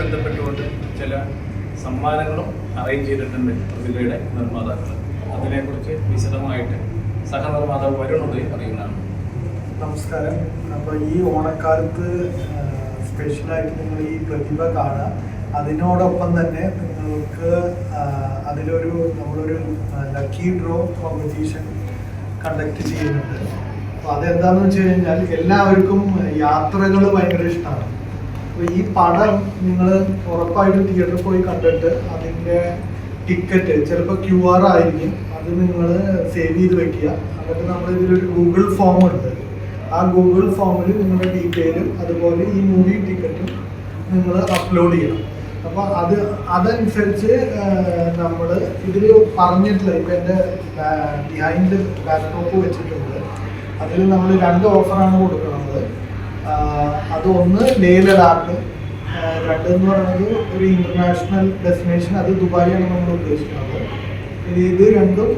ബന്ധപ്പെട്ടുകൊണ്ട് ചില സമ്മാനങ്ങളും അറേഞ്ച് ചെയ്തിട്ടുണ്ട് പ്രതിഭയുടെ നിർമ്മാതാക്കൾ അതിനെക്കുറിച്ച് വിശദമായിട്ട് സഹനിർമ്മാതാവ് വരുന്നത് അറിയുന്നതാണ് നമസ്കാരം. അപ്പോൾ ഈ ഓണക്കാലത്ത് സ്പെഷ്യലായിട്ട് നിങ്ങൾ ഈ പ്രതിഭ കാണുക. അതിനോടൊപ്പം തന്നെ നിങ്ങൾക്ക് അതിലൊരു നമ്മളൊരു ലക്കി ഡ്രോ കോമ്പറ്റീഷൻ കണ്ടക്ട് ചെയ്യുന്നുണ്ട്. അപ്പോൾ അതെന്താണെന്ന് വെച്ച് കഴിഞ്ഞാൽ എല്ലാവർക്കും യാത്രകൾ ഭയങ്കര ഇഷ്ടമാണ്. ഈ പടം നിങ്ങൾ ഉറപ്പായിട്ടും തിയേറ്ററിൽ പോയി കണ്ടിട്ട് അതിന്റെ ടിക്കറ്റ് ചിലപ്പോൾ ക്യു ആർ ആയിരിക്കും. അത് നിങ്ങൾ സേവ് ചെയ്ത് വെക്കുക. എന്നിട്ട് നമ്മൾ ഇതിലൊരു ഗൂഗിൾ ഫോം ഉണ്ട്. ആ ഗൂഗിൾ ഫോമിൽ നിങ്ങളുടെ ഡീറ്റെയിലും അതുപോലെ ഈ മൂവി ടിക്കറ്റും നിങ്ങൾ അപ്ലോഡ് ചെയ്യണം. അപ്പോൾ അത് അതനുസരിച്ച് നമ്മൾ ഇതിൽ പറഞ്ഞിട്ടില്ല. ഇപ്പം എന്റെ ബിഹൈൻഡ് ലാപ്ടോപ്പ് വെച്ചിട്ടുണ്ട്. അതിൽ നമ്മൾ രണ്ട് ഓഫറാണ് കൊടുക്കുന്നത് അത് ഒന്ന് ലേ ലഡാക്ക്. രണ്ട് എന്ന് പറയുന്നത് ഒരു ഇന്റർനാഷണൽ ഡെസ്റ്റിനേഷൻ അത് ദുബായിയാണ് നമ്മൾ ഉദ്ദേശിക്കുന്നത്. ഇത് രണ്ടും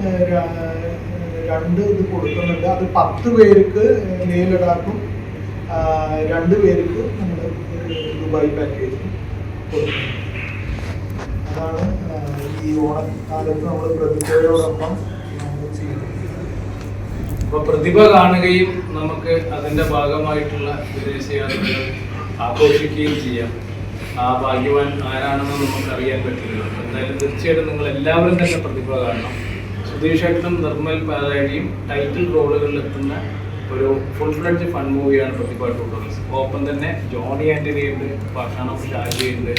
രണ്ട് ഇത് കൊടുക്കുന്നുണ്ട്. അത് പത്ത് പേർക്ക് ലേ ലഡാക്കും രണ്ട് പേർക്ക് നമ്മൾ ദുബായ് പാക്കേജ് കൊടുക്കുന്നുണ്ട്. അതാണ് ഈ ഓണക്കാലത്ത് നമ്മൾ പ്രതിഭയോടൊപ്പം ചെയ്യുന്നത്. അപ്പോൾ പ്രതിഭ കാണുകയും നമുക്ക് അതിന്റെ ഭാഗമായിട്ടുള്ള വിദേശയാത്രകൾ ആഘോഷിക്കുകയും ചെയ്യാം. ആ ഭാഗ്യവാൻ ആരാണെന്ന് നമുക്ക് അറിയാൻ പറ്റില്ല. എന്തായാലും തീർച്ചയായിട്ടും നിങ്ങൾ എല്ലാവരും തന്നെ പ്രതിഭ കാണണം. സുധീഷേട്ടനും നിർമ്മൽ പാലാഴിയും ടൈറ്റിൽ റോളുകളിൽ എത്തുന്ന ഒരു ഫുൾ ഫ്ലഡ്ജ് ഫൺ മൂവിയാണ് പ്രതിഭ ടൂട്ടോറിയൽസ് ഒപ്പം തന്നെ ജോണി ആന്റണി ഉണ്ട് പാഷാണം ഷാജി ഉണ്ട്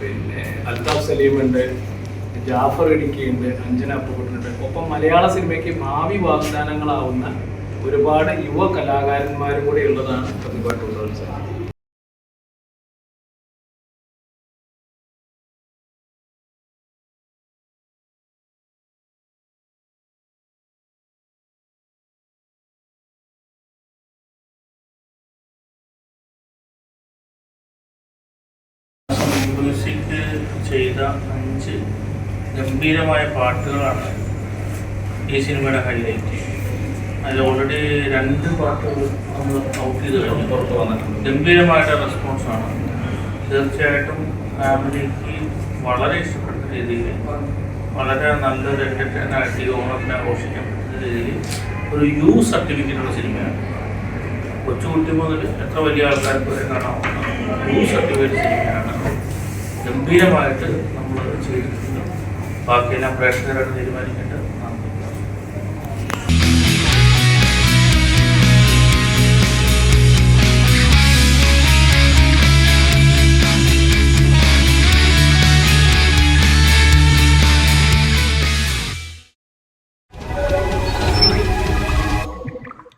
പിന്നെ അൽതാഫ് സലീം ഉണ്ട് ജാഫർ ഇടുക്കിയുണ്ട് അഞ്ജന അപ്പുകുട്ടനുണ്ട്. ഒപ്പം മലയാള സിനിമയ്ക്ക് ഭാവി വാഗ്ദാനങ്ങളാവുന്ന ഒരുപാട് യുവ കലാകാരന്മാരും കൂടെ ഉള്ളതാണ് പ്രതിഭ മ്യൂസിക് ചെയ്ത അഞ്ച് ഗംഭീരമായ പാട്ടുകളാണ് ഈ സിനിമയുടെ ഹൈലൈറ്റ്. അതിൽ ഓൾറെഡി രണ്ട് പാട്ടുകൾ നമ്മൾ ഔട്ട് ചെയ്ത് കഴിഞ്ഞു. പുറത്ത് വന്നിട്ടുണ്ട്. ഗംഭീരമായിട്ട് റെസ്പോൺസാണ് തീർച്ചയായിട്ടും ഫാമിലിക്ക് വളരെ ഇഷ്ടപ്പെട്ട രീതിയിൽ വളരെ നല്ലൊരു എന്റർടൈനായിട്ട് ഈ ഓണത്തിന് ആഘോഷിക്കാൻ പറ്റുന്ന രീതിയിൽ ഒരു യു സർട്ടിഫിക്കറ്റുള്ള സിനിമയാണ്. കൊച്ചുകുട്ടി മുതൽ എത്ര വലിയ ആൾക്കാർക്ക് വരെ കാണാവുന്ന യു സർട്ടിഫിക്കറ്റ് സിനിമയാണ്. ഗംഭീരമായിട്ട് നമ്മൾ ചെയ്തിട്ടുണ്ട് ബാക്കിയെല്ലാം പ്രേക്ഷകരായിട്ട് തീരുമാനിക്കേണ്ടത്